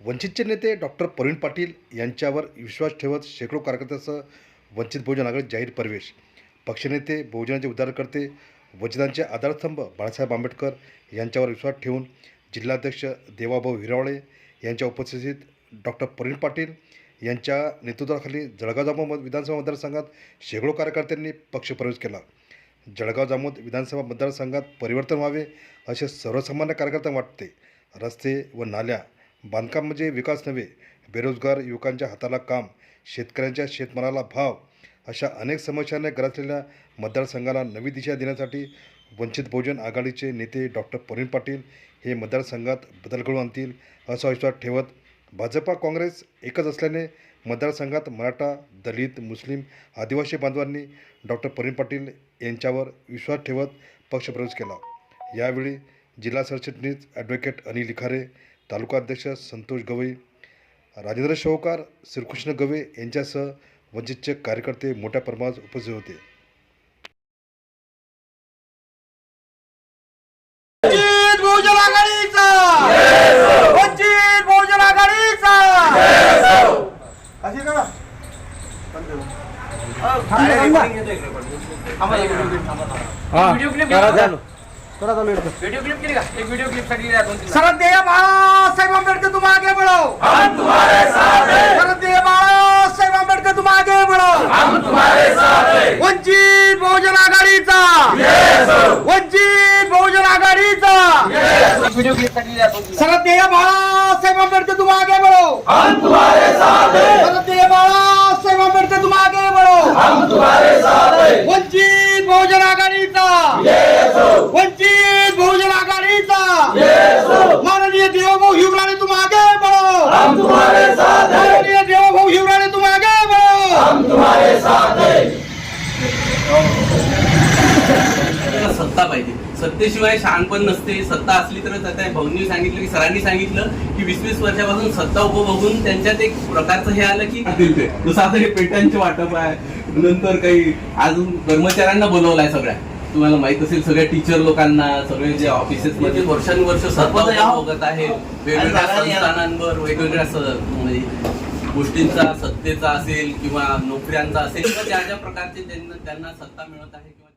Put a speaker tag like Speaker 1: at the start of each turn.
Speaker 1: वंचितचे नेते डॉक्टर प्रवीण पाटील यांच्यावर विश्वास ठेवत शेकडो कार्यकर्त्यांसह वंचित बहुजन आघाडी जाहीर प्रवेश. पक्षनेते बहुजनाचे उद्धारकर्ते वंचितांचे आधारस्तंभ बाळासाहेब आंबेडकर यांच्यावर विश्वास ठेवून जिल्हाध्यक्ष देवाभाऊ हिरावळे यांच्या उपस्थितीत डॉक्टर प्रवीण पाटील यांच्या नेतृत्वाखाली जळगाव जामोद विधानसभा मतदारसंघात शेकडो कार्यकर्त्यांनी पक्षप्रवेश केला. जळगाव जामोद विधानसभा मतदारसंघात परिवर्तन व्हावे असे सर्वसामान्य कार्यकर्त्यांना वाटते. रस्ते व नाल्या बांधकाम म्हणजे विकास नव्हे बेरोजगार युवकांच्या हाताला काम शेतकऱ्यांच्या शेतमालाला भाव अशा अनेक समस्यांना ग्रासलेल्या मतदारसंघाला नवी दिशा देण्यासाठी वंचित बहुजन आघाडीचे नेते डॉक्टर प्रवीण पाटील हे मतदारसंघात बदल घडवून आणतील असा विश्वास ठेवत भाजपा काँग्रेस एकच असल्याने मतदारसंघात मराठा दलित मुस्लिम आदिवासी बांधवांनी डॉक्टर प्रवीण पाटील यांच्यावर विश्वास ठेवत पक्षप्रवेश केला. यावेळी जिल्हा सरचिटणीस ॲडव्होकेट अनिल लिखारे तालुका अध्यक्ष संतोष गवई राजेंद्र शौकार श्रीकृष्ण गवे यांच्यासह वंचितचे कार्यकर्ते मोठ्या प्रमाणात उपस्थित होते.
Speaker 2: व्हिडिओ क्लिप करा चालू व्हिडिओ क्लिप केली का? एक व्हिडिओ क्लिपसाठी द्या दोन तीन
Speaker 3: श्रद्धेय बाळासाहेब आंबेडकर तुम आगे बढ़ो. हम तुम्हारे साथ हैं. श्रद्धेय बाळासाहेब आंबेडकर तुम आगे बढ़ो. हम तुम्हारे साथ हैं. वंचित बहुजन आघाडीचा. वंचित बहुजन आघाडीचा.
Speaker 2: व्हिडिओ क्लिपसाठी द्या
Speaker 3: श्रद्धेय बाळासाहेब आंबेडकर तुम आगे बढ़ो. हम तुम्हारे साथ हैं श्रद्धेय बाळासाहेब आंबेडकर तुम आगे बढ़ो हम तुम्हारे साथ हैं वंचित बहुजन आघाडीचा वंचित बहुजन आघाडीचा माननीय देवभाऊ हिवराणे तुम आगे बढ़ो हम तुम्हारे साथ हैं। माननीय देवभाऊ हिवराणे तुम आगे बढ़ो। हम
Speaker 4: आपल्याला सत्ता पाहिजे. सत्तेशिवाय शहाणपण नसते. सत्ता असली तरच आता भाऊंनी सांगितलं की सरांनी सांगितलं की वीस वीस वर्षापासून सत्ता उपभोगून त्यांच्यात एक प्रकारचं हे आलं की ते. जसं आता हे पेट्यांचे वाटप आहे. नंतर काही अजून कर्मचाऱ्यांना बोलवलंय सगळ्या. तुम्हाला माहीत असेल सगळ्या टीचर लोकांना सगळे जे ऑफिसेस मध्ये वर्षानुवर्ष सत्ता उपभोगत आहे वेगवेगळ्या संस्थानांवर वेगवेगळ्या म्हणजे गोष्टींचा सत्तेचा असेल किंवा नोकऱ्यांचा असेल किंवा ज्या ज्या प्रकारचे त्यांना त्यांना सत्ता मिळत आहे